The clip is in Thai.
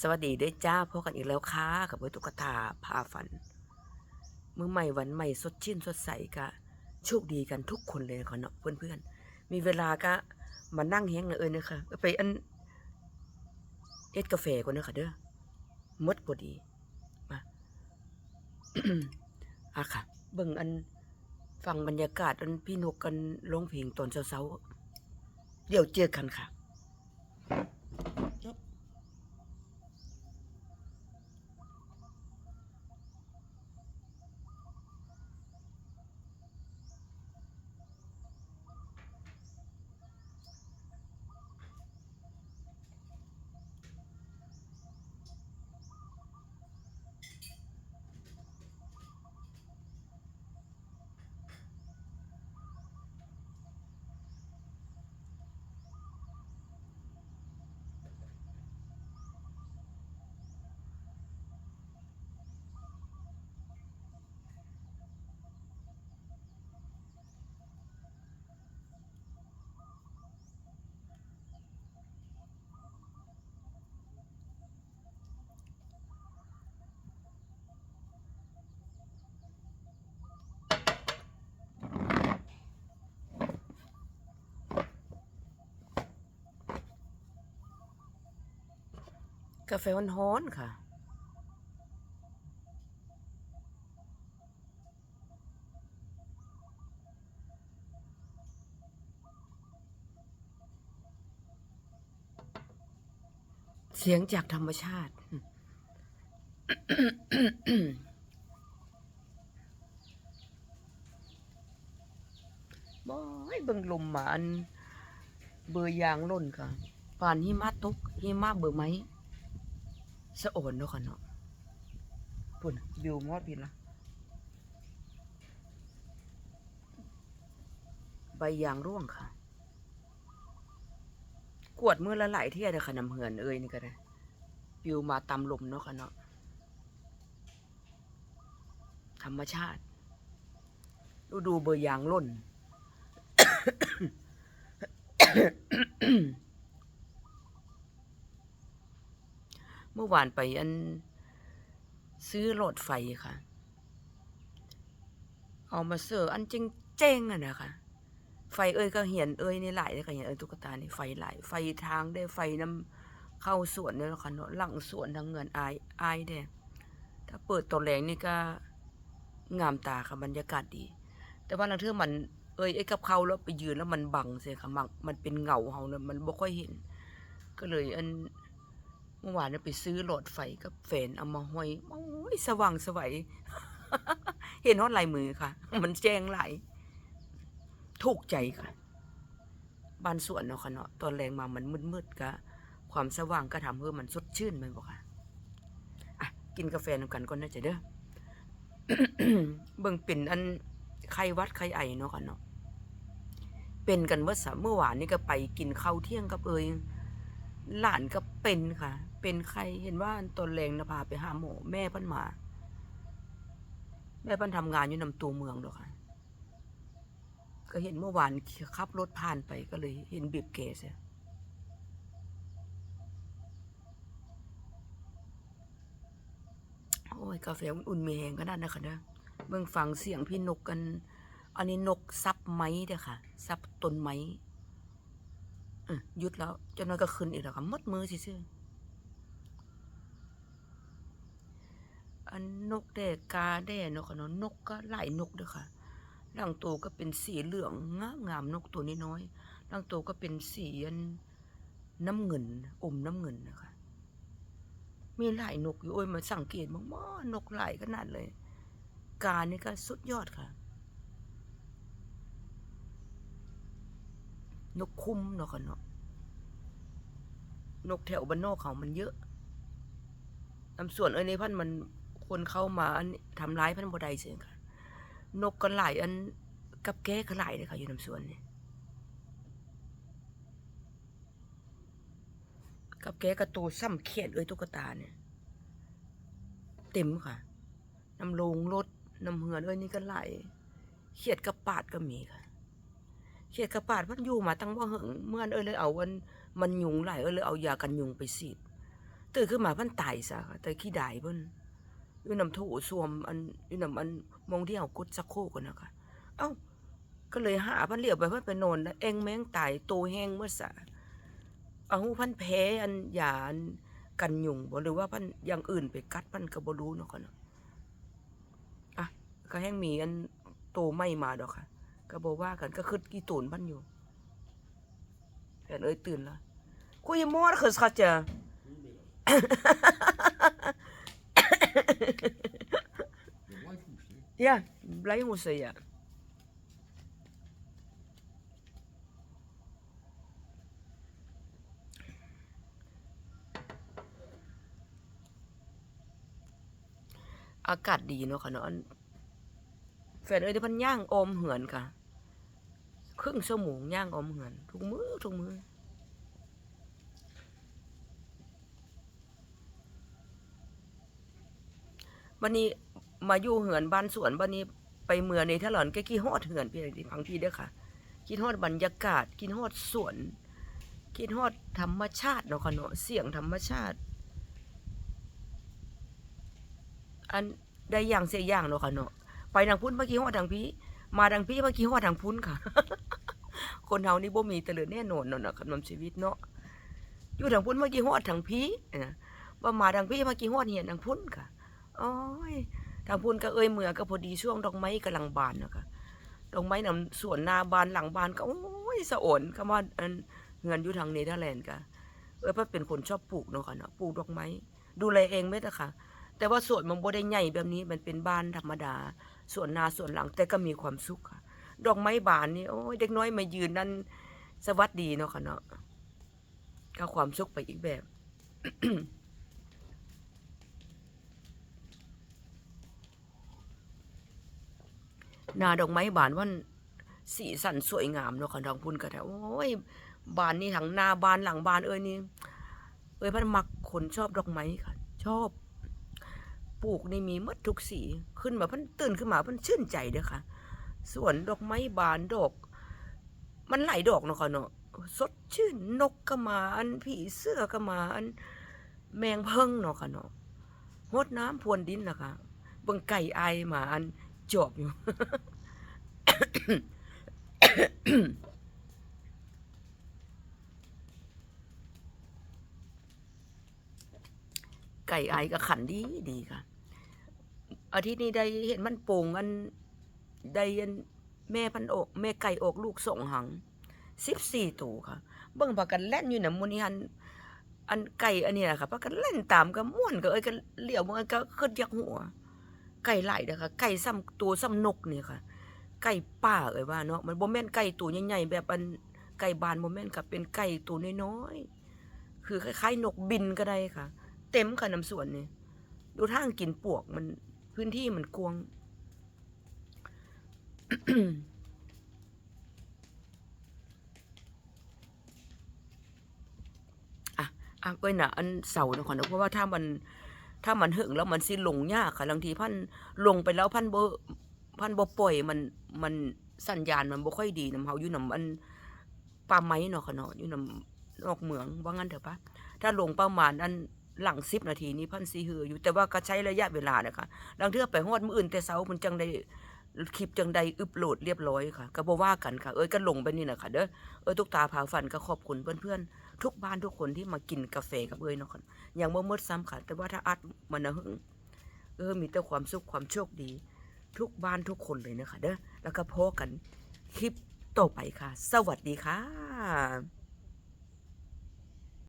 สวัสดีด้วยจ้าพบกันอีกแล้วค่ะกับเบิร์ตุ๊กตาพาฝัน มือใหม่วันใหม่สดชื่นสดใสกะโชคดีกันทุกคนเลยค่ะเนาะเพื่อนๆ มีเวลาก็มานั่งเฮงเอยนะคะไปอันเอ็ดกาแฟก่อนเนะค่ะเด้อมดพอดีมาอะค่ะ เบิ่งอันฟังบรรยากาศอันพี่นกกันร้องเพลงตอนเช้าๆเดี๋ยวเจอกันค่ะ กาแฟมันฮ้อนๆค่ะ เสียงจากธรรมชาติ บอยเบิ่งลมหมานเบอร์ยางล่นค่ะปานหิมะตกหิมะเบอร์ไหม สะโอนเนาะค่ะเนาะปุ่นวิวมอดพินละใบยางร่วงค่ะ กวดมือละหลายเที่ยเด้อค่ะน้ำเหือนเอ้ยนี่ก็ได้วิวมาตามลมเนาะค่ะเนาะธรรมชาติ ดูดูเบอร์ยางล่น เมื่อวานไปอันซื้อโหลดไฟค่ะ เอามาเสิร์อันจริงเจ้งอะนะคะ ไฟเอ้ยก็เหียนเอ้ยนี่หลายเลยค่ะเหียนเอ้ยตุ๊กตานี่ไฟหลาย ไฟทางได้ไฟน้ำเข้าสวนเนี่ยค่ะเนาะหลังสวนทางเงินอายอายเด้ถ้าเปิดตัวแรงนี่ก็งามตาค่ะบรรยากาศดี แต่ว่าลางเทื่อมันเอ้ยไอ้กับเขาแล้วไปยืนแล้วมันบังเสียค่ะมันมันเป็นเงาเฮาเนี่ยมันบ่ค่อยเห็น ก็เลยอัน มื่อวานเนี่ยไปซื้อหลอดไฟกับแฟนเอามาห้อยโอ้ยสว่างสวัยเห็นฮอดลายมือค่ะ มันแจ้งหลถูกใจค่ะ บ้านสวนเนาะค่ะเนาะตอนแรงมามันมืดๆก็ความสว่างก็ทำให้มันสดชื่นแมันบอกค่ะอะ กินกาแฟนำกันก่อนนะจ๊ะเด้อเบิ่งเป็นอันไข้หวัดไข้ไอเนาะค่ะเนาะเป็นกันเมื่อสามเมื่อวานนี่ก็ไปกินข้าวเที่ยงกับเอย หลานก็เป็นค่ะ เป็นใครเห็นว่าตอนแรงนะพาไปหาหมอแม่พันมา แม่พันทำงานอยู่นำตัวเมืองดอกค่ะ ก็เห็นเมื่อวานขับรถผ่านไปก็เลยเห็นบีบเกสยโอ้ยกาแฟอุ่นๆมีแหงก็ได้นะคะเด้อเบิ่งฟังเสียงพี่นกกัน อันนี้นกซับไม้เด้อค่ะ ซับต้นไม้ หยุดแล้วจานายก็ขึ้นอีกแล้วค่ะมัดมือสิซื่ออันนกแดกาแด่นาะค่ะนนกก็หลายนกเด้อค่ะร่างตัวก็เป็นสีเหลืองงามงามนกตัวนี้น้อยร่างตัวก็เป็นสีนน้ำเงินอมน้ำเงินนะคะมีหลายนกอยู่โอ้ยมาสังเกตมากๆนกหลายขนาดเลย กานี่ก็สุดยอดค่ะ นกคุ้มเนาะค่ะเนาะนกแถวบ้านนอกเขามันเยอะลำส่วนเอ้ยในพันธ์มันคนเข้ามาอันทำร้ายพันธุ์บไดเสียค่ะ นกก็หลายอันกับแก้ก็หลายเลยค่ะอยู่ลำส่วนนี่กับแก้กระตูซ้ำเขียดเอ้ยตุ๊กตาเนี่ยเต็มค่ะน้ำลงรถน้ำเหือนเอ้ยนี่ก็หลเขียดกระปาดก็มีค่ะ เขียดกระปาดมันอยู่มาตั้งว่าเหิงเมื่อนเอ้ยเลยเอาวันมันยุงไหลเอ้ยเลยเอายากันยุงไปฉีดตื่นขึ้นมาพิ่นตายซะค่ะแต่ขี้ดายเพิ่นอยู่น้ำโถสวมอันอยู่นำอันมองที่เฮากุดสักโคกกันนะคะเอ้าก็เลยหาพิ่นเหลียวไปเพิ่นไปนอนแล้วเองแม่งตายโตแห้งเมื่อซะเอาหูพันแพ้อันยาอันกันยุงบ่หรือว่าพันอย่างอื่นไปกัดพันก็บ่รู้เนาะค่ะเนะอะก็แห้งมีอันโตไม่มาดอกค่ะ ก็บ่ว่ากันก็คิดกี่ตูนพันอยู่แฟนเอ้ยตื่นแล้วคุยมอดคือสักจะ Je blijf hoesten. Ja, blij moesten, ja. อากาศดีเนาะค่ะเนาะ แฟนเอ้ยที่พันย่างอมเหือนค่ะ ครึ่งชั่วโมงย่างอมเหือน ทุกมือทุกมือวันนี้มาอยู่เหือนบ้านสวนวันนี้ไปเมืองในทะลอนก็กี่ฮอดเหือนพี่ที่พังพี่เด้อค่ะกินฮอดบรรยากาศกินฮอดสวนกินฮอดธรรมชาติเนาะค่ะเนาะเสียงธรรมชาติ อันได้อย่างเสียอย่างเนาะค่ะเนาะ ไปทางพุ้นเมื่อกี้ฮอดทางพี่ มาทางพี่เมื่อกี้ฮอดทางพุ้นค่ะ คนเฮานี่บ่มีแต่เหลือแน่นอนเนาะคำนำชีวิตเนาะอยู่ทางพุ้นเมื่อกี้ฮอดทางพี่นะว่ามาทางพี่เมื่อกี้ฮอดเหียนทางพุ้นค่ะโอ้ยทางพุ้นก็เอ้ยเมือก็พอดีช่วงดอกไม้กำลังบานเนาะค่ะดอกไม้นำสวนนาบานหลังบานก็โอ้ยสะอ่อนคำว่าเฮือนอยู่ทางเนเธอร์แลนด์ก็เอ้ยเพิ่นเป็นคนชอบปลูกเนาะค่ะเนาะปลูกดอกไม้ดูแลเองไหมล่ะค่ะแต่ว่าสวนมันบ่ได้ใหญ่แบบนี้มันเป็นบ้านธรรมดา สวนนาสวนหลังแต่ก็มีความสุขค่ะ ดอกไม้บานนี่โอ้ยเด็กน้อยมายืนนั่นสวัสดีเนาะค่ะเนาะก็ความสุขไปอีกแบบนาดอกไม้บานวันสีสันสวยงามเนาะค่ะทางพุ่นก็ได้โอ้ยบานนี่ทั้งหน้าบานหลังบานเอ้ยนี่เอ้ยพันมักคนชอบดอกไม้ค่ะ ชอบ ปลูกในมีมดทุกสีขึ้นมาพันตื่นขึ้นมาพันชื่นใจเด้อค่ะส่วนดอกไม้บานดอก มันหลายดอกเนาะค่ะเนาะสดชื่นนกก็มาอันผีเสื้อก็มาอันแมงเพิ่งเนาะค่ะเนาะหดน้ำพรวนดินนะคะเบิ่งไก่ไอายมาอันจบอยู่ ไก่ไอายก็ขันดีดีค่ะ อาทิตย์นี้ได้เห็นมันโป่งอันได้อันแม่พันอกแม่ไก่อกลูกสองหังสิบสี่ตัวค่ะ เบิ่งพากันเล่นอยู่นะมูนี่หันอันไก่อันนี้แหละค่ะพากันเล่นตามก็ม่วนก็เอ้ยก็เหลี่ยวมันก็ขึ้นยักหัว ไก่หลายเด้อค่ะ ไก่ซ้ำตัวซ้ำนกเนี่ยค่ะ ไก่ป่าเอ้ยว่าเนาะมันบ่แมนไก่ตัวใหญ่ๆแบบอันไก่บานบ่แมนค่ะเป็นไก่ตัวน้อยๆคือคล้ายๆนกบินก็ได้ค่ะ เต็มค่ะน้ำสวนนี่ดูทางกินปวกมันพื้นที่มันกวางอะอะเอ้ยน่ะอันเสาเนาะค่ะเนาะเพราะว่าถ้ามันถ้ามันหึงแล้วมันสิลงยากค่ะบางทีพันลงไปแล้วพันบ่พันบ่ปล่อยมันมันสัญญาณมันบ่ค่อยดีนำเฮาอยู่นำอันป่าไม้เนาะค่ะเนาะอยู่นำนอกเมืองว่างั้นเถอะปะถ้าลงประมาณอัน หลัง10นาทีนี้พันสิหืออยู่แต่ว่าก็ใช้ระยะเวลานะคะบางเทื่อไปฮอดมืออื่นแต่เช้ามันจังได้คลิปจังใดอึบโหลดเรียบร้อยค่ะก็บ่ว่ากันค่ะ เอ้ยก็ลงไปนี่นะค่ะเด้อเอ้ยทุกตาพาฝันก็ขอบคุณเพื่อนๆ ทุกบ้านทุกคนที่มากินกาแฟกับเอ้ยเนาะค่ะอยังบ่หมดซ้ำค่ะ แต่ว่าถ้าอัดมันนะหึงเออมีแต่ความสุขความโชคดี ทุกบ้านทุกคนเลยนะคะเด้อแล้วก็พอกันคลิปต่อไปค่ะ สวัสดีค่ะ